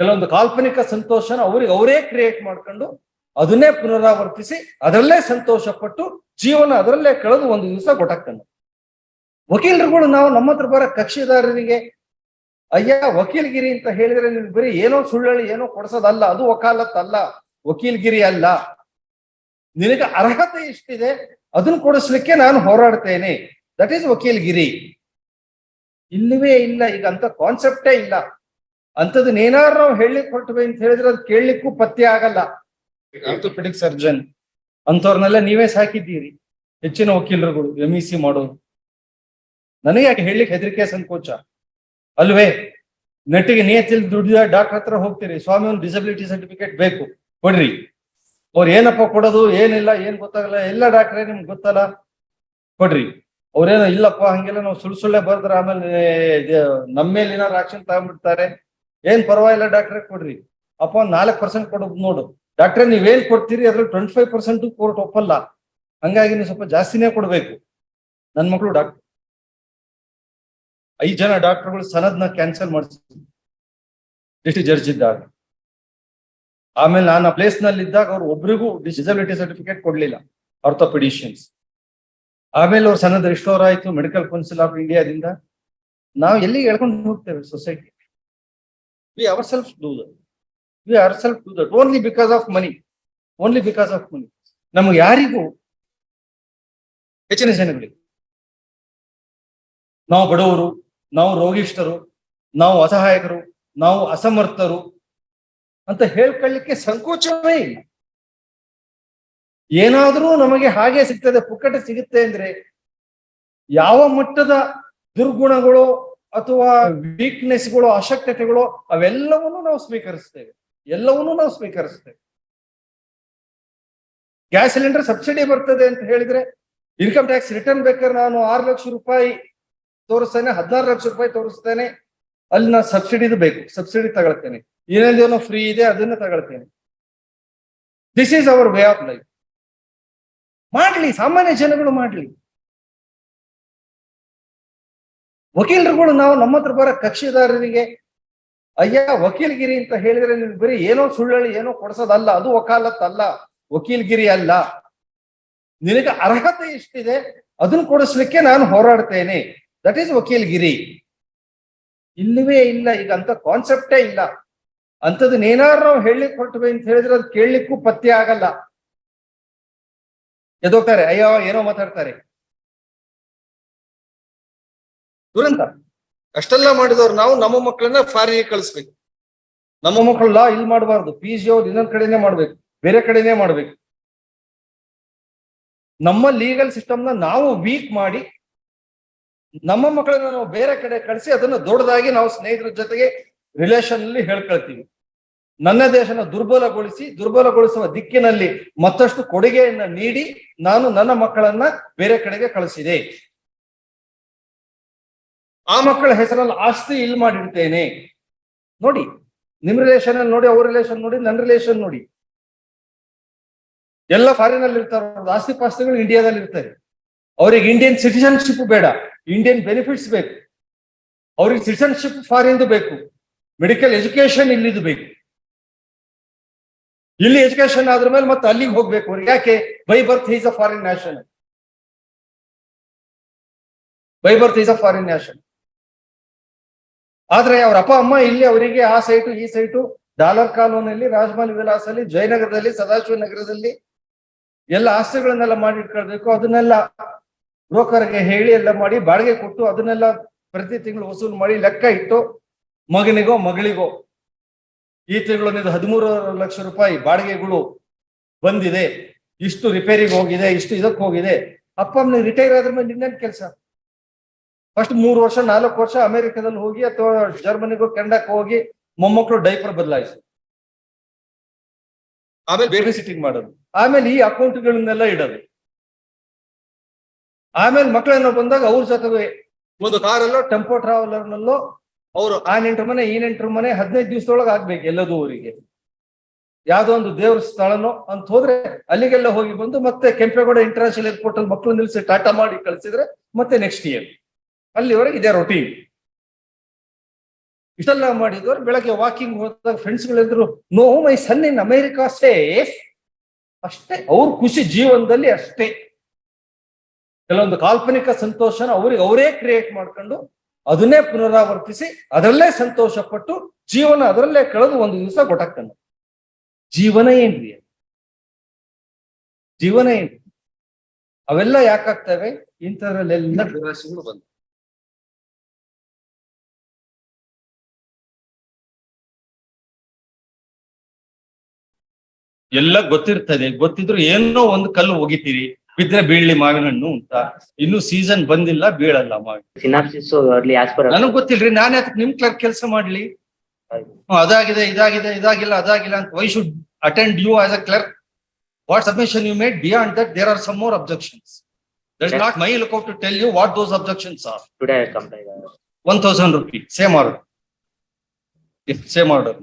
ಕೆಲವೊಂದು ಕಾಲ್ಪನಿಕ ಸಂತೋಷನ ಅವ್ರಿಗೆ ಅವರೇ ಕ್ರಿಯೇಟ್ ಮಾಡ್ಕೊಂಡು ಅದನ್ನೇ ಪುನರಾವರ್ತಿಸಿ ಅದರಲ್ಲೇ ಸಂತೋಷ ಪಟ್ಟು ಜೀವನ ಅದರಲ್ಲೇ ಕಳೆದು ಒಂದು ದಿವಸ ಗೊತ್ತಾಗ್ತಾನೆ ವಕೀಲರುಗಳು ನಾವು ನಮ್ಮ ಹತ್ರ ಬರೋ ಕಕ್ಷಿದಾರರಿಗೆ, ಅಯ್ಯ, ವಕೀಲ್ಗಿರಿ ಅಂತ ಹೇಳಿದ್ರೆ ನೀವು ಬರೀ ಏನೋ ಸುಳ್ಳಳಿ, ಏನೋ ಕೊಡ್ಸೋದಲ್ಲ, ಅದು ವಕಾಲತ್ ಅಲ್ಲ ವಕೀಲ್ಗಿರಿ ಅಲ್ಲ. ನಿನಗೆ ಅರ್ಹತೆ ಎಷ್ಟಿದೆ ಅದನ್ನ ಕೊಡಿಸ್ಲಿಕ್ಕೆ ನಾನು ಹೋರಾಡ್ತೇನೆ. That is ವಕೀಲ್ಗಿರಿ. ಇಲ್ಲವೇ ಇಲ್ಲ, ಈಗ ಅಂತ ಕಾನ್ಸೆಪ್ಟೇ ಇಲ್ಲ. ಅಂತದನ್ನ ಏನಾದ್ರು ನಾವು ಹೇಳಲಿಕ್ಕೆ ಹೊರಟ್ವಿ ಅಂತ ಹೇಳಿದ್ರೆ ಅದು ಕೇಳಲಿಕ್ಕೂ ಪತ್ತೆ ಆಗಲ್ಲ. ಆರ್ಥೋಪೆಡಿಕ್ ಸರ್ಜನ್ ಅಂತವ್ರನ್ನೆಲ್ಲ ನೀವೇ ಸಾಕಿದ್ದೀರಿ. ಹೆಚ್ಚಿನ ವಕೀಲರುಗಳು ಎಂ ಇ ಸಿ ಮಾಡೋರು. ನನಗೆ ಯಾಕೆ ಹೇಳಲಿಕ್ಕೆ ಹೆದರಿಕೆ ಸಂಕೋಚ ಅಲ್ವೇ? ನೆಟ್ಟಿಗೆ ನಿಯತಿಲ್ ದುಡಿದ ಡಾಕ್ಟರ್ ಹತ್ರ ಹೋಗ್ತೀರಿ. ಸ್ವಾಮಿ ಒಂದು ಡಿಸಬಿಲಿಟಿ ಸರ್ಟಿಫಿಕೇಟ್ ಬೇಕು. ಕೊಡ್ರಿ. ಅವ್ರು ಏನಪ್ಪ ಕೊಡೋದು ಏನಿಲ್ಲ ಏನ್ ಗೊತ್ತಾಗಲ್ಲ ಎಲ್ಲ ಡಾಕ್ಟ್ರೇ ನಿಮ್ಗೆ ಗೊತ್ತಲ್ಲ. ಕೊಡ್ರಿ. ಅವ್ರೇನೋ ಇಲ್ಲಪ್ಪ ಹಂಗೆಲ್ಲ ನಾವು ಸುಳ್ಳು ಸುಳ್ಳೆ ಬರ್ದ್ರ ಆಮೇಲೆ ನಮ್ಮ ಮೇಲೆ ಏನಾದ್ರು ಆಕ್ಷನ್ ತಗೊಂಡ್ಬಿಡ್ತಾರೆ. ಏನ್ ಪರವಾಗಿಲ್ಲ ಡಾಕ್ಟ್ರೆ ಕೊಡ್ರಿ. ಅಪ್ಪ ಒಂದ್ ನಾಲ್ಕು ಪರ್ಸೆಂಟ್ ಕೊಡೋದು ನೋಡು. ಡಾಕ್ಟ್ರೆ ನೀವೇನ್ ಕೊಡ್ತೀರಿ ಅದ್ರಲ್ಲಿ ಟ್ವೆಂಟಿ ಫೈವ್ ಪರ್ಸೆಂಟ್ ಕೋರ್ಟ್ ಒಪ್ಪಲ್ಲ. ಹಂಗಾಗಿ ನೀವು ಸ್ವಲ್ಪ ಜಾಸ್ತಿನೇ ಕೊಡ್ಬೇಕು. ನನ್ ಮಕ್ಕಳು ಡಾಕ್ಟರ್ ಐದ್ ಜನ ಡಾಕ್ಟರ್ಗಳು ಸನದ್ನ ಕ್ಯಾನ್ಸಲ್ ಮಾಡಿಸಿದ್ರು. ಎಷ್ಟು ಜಡ್ಜ್ ಇದ್ದಾಗ. ಆಮೇಲೆ ನಾನು ಆ ಪ್ಲೇಸ್ನಲ್ಲಿ ಇದ್ದಾಗ ಅವ್ರು ಒಬ್ರಿಗೂ ಡಿಸಬಿಲಿಟಿ ಸರ್ಟಿಫಿಕೇಟ್ ಕೊಡ್ಲಿಲ್ಲ. ಆರ್ಥೋಪೆಡಿಷಿಯನ್ಸ್ ಆಮೇಲೆ ಅವ್ರ ಸನದ್ ರಿಸ್ಟೋರ್ ಆಯ್ತು ಮೆಡಿಕಲ್ ಕೌನ್ಸಿಲ್ ಆಫ್ ಇಂಡಿಯಾದಿಂದ. ನಾವು ಎಲ್ಲಿ ಹೇಳ್ಕೊಂಡು ಹೋಗ್ತೇವೆ society? We ourselves self do We ourselves do self only because of because of money of money ನಮ್ಗೆ ಯಾರಿಗೂ ಹೆಚ್ಚಿನ ಜನಗಳಿಗೆ ನಾವು ಬಡವರು, ನಾವು ರೋಗಿಷ್ಠರು, ನಾವು ಅಸಹಾಯಕರು, ನಾವು ಅಸಮರ್ಥರು ಅಂತ ಹೇಳ್ಕೊಳ್ಳಿಕ್ಕೆ ಸಂಕೋಚವೇ ಇಲ್ಲ. ಏನಾದ್ರೂ ನಮಗೆ ಹಾಗೆ ಸಿಗ್ತದೆ, ಪುಕ್ಕಟ ಸಿಗುತ್ತೆ ಅಂದ್ರೆ ಯಾವ ಮಟ್ಟದ ದುರ್ಗುಣಗಳು ಅಥವಾ ವೀಕ್ನೆಸ್ಗಳು ಅಶಕ್ತತೆಗಳು ಅವೆಲ್ಲವನ್ನೂ ನಾವು ಸ್ವೀಕರಿಸ್ತೇವೆ. ಎಲ್ಲವನ್ನೂ ನಾವು ಸ್ವೀಕರಿಸ್ತೇವೆ. ಗ್ಯಾಸ್ ಸಿಲಿಂಡರ್ ಸಬ್ಸಿಡಿ ಬರ್ತದೆ ಅಂತ ಹೇಳಿದ್ರೆ ಇನ್ಕಮ್ ಟ್ಯಾಕ್ಸ್ ರಿಟರ್ನ್ ಬೇಕಾದ್ರೆ ನಾನು ಆರು ಲಕ್ಷ ರೂಪಾಯಿ ತೋರಿಸ್ತೇನೆ ಹದಿನಾರು ಲಕ್ಷ ರೂಪಾಯಿ ತೋರಿಸ್ತೇನೆ. ಅಲ್ಲಿ ನಾನು ಸಬ್ಸಿಡಿದು ಬೇಕು ಸಬ್ಸಿಡಿ ತಗೊಳ್ತೇನೆ. ಏನೇನೋ ಫ್ರೀ ಇದೆ ಅದನ್ನ ತಗೊಳ್ತೇನೆ. This is our way of life ಮಾಡ್ಲಿ ಸಾಮಾನ್ಯ ಜನಗಳು ಮಾಡ್ಲಿ. ವಕೀಲರುಗಳು ನಾವು ನಮ್ಮ ಹತ್ರ ಬರೋ ಕಕ್ಷಿದಾರರಿಗೆ, ಅಯ್ಯ, ವಕೀಲ್ಗಿರಿ ಅಂತ ಹೇಳಿದ್ರೆ ನೀವು ಬರೀ ಏನೋ ಸುಳ್ಳಳಿ, ಏನೋ ಕೊಡ್ಸೋದಲ್ಲ, ಅದು ವಕಾಲತ್ ಅಲ್ಲ ವಕೀಲ್ಗಿರಿ ಅಲ್ಲ. ನಿನಗೆ ಅರ್ಹತೆ ಎಷ್ಟಿದೆ ಅದನ್ನ ಕೊಡಿಸ್ಲಿಕ್ಕೆ ನಾನು ಹೋರಾಡ್ತೇನೆ. That is ವಕೀಲ್ಗಿರಿ. ಇಲ್ಲವೇ ಇಲ್ಲ, ಈಗ ಅಂತ ಕಾನ್ಸೆಪ್ಟೇ ಇಲ್ಲ. ಅಂತದನ್ನ ಏನಾದ್ರು ನಾವು ಹೇಳಿ ಹೊರಟ್ವಿ ಅಂತ ಹೇಳಿದ್ರೆ ಅದು ಕೇಳಲಿಕ್ಕೂ ಪತ್ತೆ ಆಗಲ್ಲ. ಎದೋಗ್ತಾರೆ ಅಯ್ಯೋ, ಏನೋ ಮಾತಾಡ್ತಾರೆ. ದುರಂತ. ಅಷ್ಟೆಲ್ಲ ಮಾಡಿದವ್ರು ನಾವು, ನಮ್ಮ ಮಕ್ಕಳನ್ನ ಫಾರಿಗೆ ಕಳಿಸ್ಬೇಕು. ನಮ್ಮ ಮಕ್ಕಳು ಲಾ ಇಲ್ಲಿ ಮಾಡಬಾರ್ದು. ಪಿ ಜಿ ಅವ್ರು ಇನ್ನೊಂದ್ ಕಡೆನೇ ಮಾಡ್ಬೇಕು. ಬೇರೆ ಕಡೆನೆ ಮಾಡ್ಬೇಕು. ನಮ್ಮ ಲೀಗಲ್ ಸಿಸ್ಟಮ್ನ ನಾವು ವೀಕ್ ಮಾಡಿ, ನಮ್ಮ ಮಕ್ಕಳನ್ನ ನಾವು ಬೇರೆ ಕಡೆ ಕಳಿಸಿ, ಅದನ್ನ ದೊಡ್ಡದಾಗಿ ನಾವು ಸ್ನೇಹಿತರ ಜೊತೆಗೆ ರಿಲೇಷನ್ ಅಲ್ಲಿ ಹೇಳ್ಕೊಳ್ತೀವಿ. ನನ್ನ ದೇಶನ ದುರ್ಬಲಗೊಳಿಸಿ, ದುರ್ಬಲಗೊಳಿಸುವ ದಿಕ್ಕಿನಲ್ಲಿ ಮತ್ತಷ್ಟು ಕೊಡುಗೆಯನ್ನ ನೀಡಿ, ನಾನು ನನ್ನ ಮಕ್ಕಳನ್ನ ಬೇರೆ ಕಡೆಗೆ ಕಳಿಸಿದೆ. ಆ ಮಕ್ಕಳ ಹೆಸರಲ್ಲಿ ಆಸ್ತಿ ಇಲ್ ಮಾಡಿರ್ತೇನೆ. ನೋಡಿ, ನಿಮ್ ರಿಲೇಷನ್ ಅಲ್ಲಿ ನೋಡಿ, ಅವ್ರ ರಿಲೇಷನ್ ನೋಡಿ ನನ್ನ ರಿಲೇಷನ್ ನೋಡಿ. ಎಲ್ಲ ಫಾರಿನ್ ಅಲ್ಲಿ ಇರ್ತಾರೆ ಆಸ್ತಿ ಪಾಸ್ತಿಗಳು ಇಂಡಿಯಾದಲ್ಲಿ ಇರ್ತಾರೆ. ಅವ್ರಿಗೆ ಇಂಡಿಯನ್ ಸಿಟಿಸನ್ಶಿಪ್ ಬೇಡ. ಇಂಡಿಯನ್ ಬೆನಿಫಿಟ್ಸ್ ಬೇಕು. ಅವ್ರಿಗೆ ಸಿಟಿಸನ್ಶಿಪ್ ಫಾರಿನ್ ಬೇಕು. ಮೆಡಿಕಲ್ ಎಜುಕೇಶನ್ ಇಲ್ಲಿದು ಬೇಕು. ಇಲ್ಲಿ ಎಜುಕೇಶನ್ ಆದ್ರ ಮೇಲೆ ಮತ್ತೆ ಅಲ್ಲಿಗೆ ಹೋಗ್ಬೇಕು ಅವ್ರಿಗೆ ಯಾಕೆ? By birth is a foreign nation by birth is a foreign nation ಆದ್ರೆ ಅವ್ರ ಅಪ್ಪ, ಅಮ್ಮ ಇಲ್ಲಿ ಅವರಿಗೆ ಆ ಸೈಟು ಈ ಸೈಟು ಡಾಲರ್ ಕಾಲೋನಲ್ಲಿ ರಾಜಮಹಲ್ ವಿಲಾಸಲ್ಲಿ, ಜಯನಗರದಲ್ಲಿ, ಸದಾಶಿವ ನಗರದಲ್ಲಿ ಎಲ್ಲ ಆಸ್ತಿಗಳನ್ನೆಲ್ಲ ಮಾಡಿ ಇಟ್ಕೊಳ್ಬೇಕು. ಅದನ್ನೆಲ್ಲ ಬ್ರೋಕರ್ಗೆ ಹೇಳಿ ಎಲ್ಲ ಮಾಡಿ ಬಾಡಿಗೆ ಕೊಟ್ಟು ಅದನ್ನೆಲ್ಲ ಪ್ರತಿ ತಿಂಗಳು ವಸೂಲು ಮಾಡಿ ಲೆಕ್ಕ ಇಟ್ಟು ಮಗನಿಗೋ, ಮಗಳಿಗೋ ಈ ತಿಂಗಳು ಹದಿಮೂರು ಲಕ್ಷ ರೂಪಾಯಿ ಬಾಡಿಗೆಗಳು ಬಂದಿದೆ. ಇಷ್ಟು ರಿಪೇರಿಗೆ ಹೋಗಿದೆ, ಇಷ್ಟು ಇದಕ್ಕೆ ಹೋಗಿದೆ. ಅಪ್ಪ ಅಮ್ಮನ ರಿಟೈರ್ ಆದ್ರ ಮೇಲೆ ಕೆಲಸ? ಫಸ್ಟ್ ಮೂರು ವರ್ಷ ನಾಲ್ಕು ವರ್ಷ ಅಮೆರಿಕದಲ್ಲಿ ಹೋಗಿ ಅಥವಾ ಜರ್ಮನಿಗೂ ಕೆನಡಾಕ್ ಹೋಗಿ ಮೊಮ್ಮಕ್ಕಳು ಡೈಪರ್ ಬದಲಾಯಿಸಿ. ಆಮೇಲೆ ಬೇಬಿ ಸಿಟ್ಟಿಂಗ್ ಮಾಡೋದು. ಆಮೇಲೆ ಈ ಅಕೌಂಟ್ಗಳನ್ನೆಲ್ಲ ಇಡೋದು. ಆಮೇಲೆ ಮಕ್ಕಳೇನೋ ಬಂದಾಗ ಅವ್ರ ಜೊತೆಗೆ ಒಂದು ಕಾರಲ್ಲೋ ಟೆಂಪೋ ಟ್ರಾವೆಲರ್ನಲ್ಲೋ ಅವರು ಆ ನೆಂಟ್ರ ಮನೆ ಈ ನೆಂಟ್ರ ಮನೆ ಹದಿನೈದು ದಿವಸದೊಳಗೆ ಆಗ್ಬೇಕು ಎಲ್ಲದೂ ಅವರಿಗೆ ಯಾವ್ದೋ ಒಂದು ದೇವ್ರ ಸ್ಥಳನೋ ಅಂತ ಹೋದ್ರೆ ಅಲ್ಲಿಗೆಲ್ಲ ಹೋಗಿ ಬಂದು ಮತ್ತೆ ಕೆಂಪೇಗೌಡ ಇಂಟರ್ನ್ಯಾಷನಲ್ ಏರ್ಪೋರ್ಟ್ ಅಲ್ಲಿ ಮಕ್ಕಳು ನಿಲ್ಸಿ ಟಾಟಾ ಮಾಡಿ ಕಳಿಸಿದ್ರೆ ಮತ್ತೆ ನೆಕ್ಸ್ಟ್ ಇಯರ್ ಅಲ್ಲಿವರೆಗೆ ಇದೇ ರೊಟೀನ್ ಇಷ್ಟೆಲ್ಲ ಮಾಡಿದವರು ಬೆಳಗ್ಗೆ ವಾಕಿಂಗ್ ಹೋದಾಗ friends ಗಳಿದ್ರು no my son in America safe ಅಷ್ಟೇ, ಅವ್ರ ಖುಷಿ ಜೀವನದಲ್ಲಿ ಅಷ್ಟೇ. ಕೆಲವೊಂದು ಕಾಲ್ಪನಿಕ ಸಂತೋಷನ ಅವ್ರಿಗೆ ಅವರೇ ಕ್ರಿಯೇಟ್ ಮಾಡ್ಕೊಂಡು ಅದನ್ನೇ ಪುನರಾವರ್ತಿಸಿ ಅದರಲ್ಲೇ ಸಂತೋಷ ಪಟ್ಟು ಜೀವನ ಅದರಲ್ಲೇ ಕಳೆದು ಒಂದು ದಿವಸ ಗೊತ್ತಾಗ್ತಾನೆ ಜೀವನ ಏನ್ರಿ? ಜೀವನ ಏನ್ರಿ? ಅವೆಲ್ಲ ಯಾಕಾಗ್ತವೆ? ಇಂಥದ್ರಲ್ಲೆಲ್ಲ ದುರಾಸೆಗಳು ಬಂದು. ಎಲ್ಲ ಗೊತ್ತಿರ್ತದೆ. ಗೊತ್ತಿದ್ರು ಏನೋ ಒಂದು ಕಲ್ಲು ಒಗಿತೀರಿ. ಬಿದ್ರೆ ಬೀಳ್ಲಿ ಮಾವಿನ ಹಣ್ಣು ಅಂತ. ಇನ್ನು ಸೀಸನ್ ಬಂದಿಲ್ಲ ಬೀಳಲ್ಲ ಮಾವಿನ ಸಿನಾಪ್ಸಿಸ್ ಅರ್ಲಿ ಆಸ್ ಪರ್ ನನಗ್ ಗೊತ್ತಿಲ್ರಿ ನಾನ್ ಯಾಕೆ ನಿಮ್ ಕ್ಲರ್ಕ್ ಕೆಲಸ ಮಾಡ್ಲಿ. ಹ್ಮ್, ಅದಾಗಿದೆ ಇದಾಗಿದೆ ಇದಾಗಿಲ್ಲ ಅದಾಗಿಲ್ಲ ಅಂತ. Why should attend you as a clerk what submission you made beyond that there are some more objections that not my lookout to tell you what those objections are today complaint one thousand rupee same order same order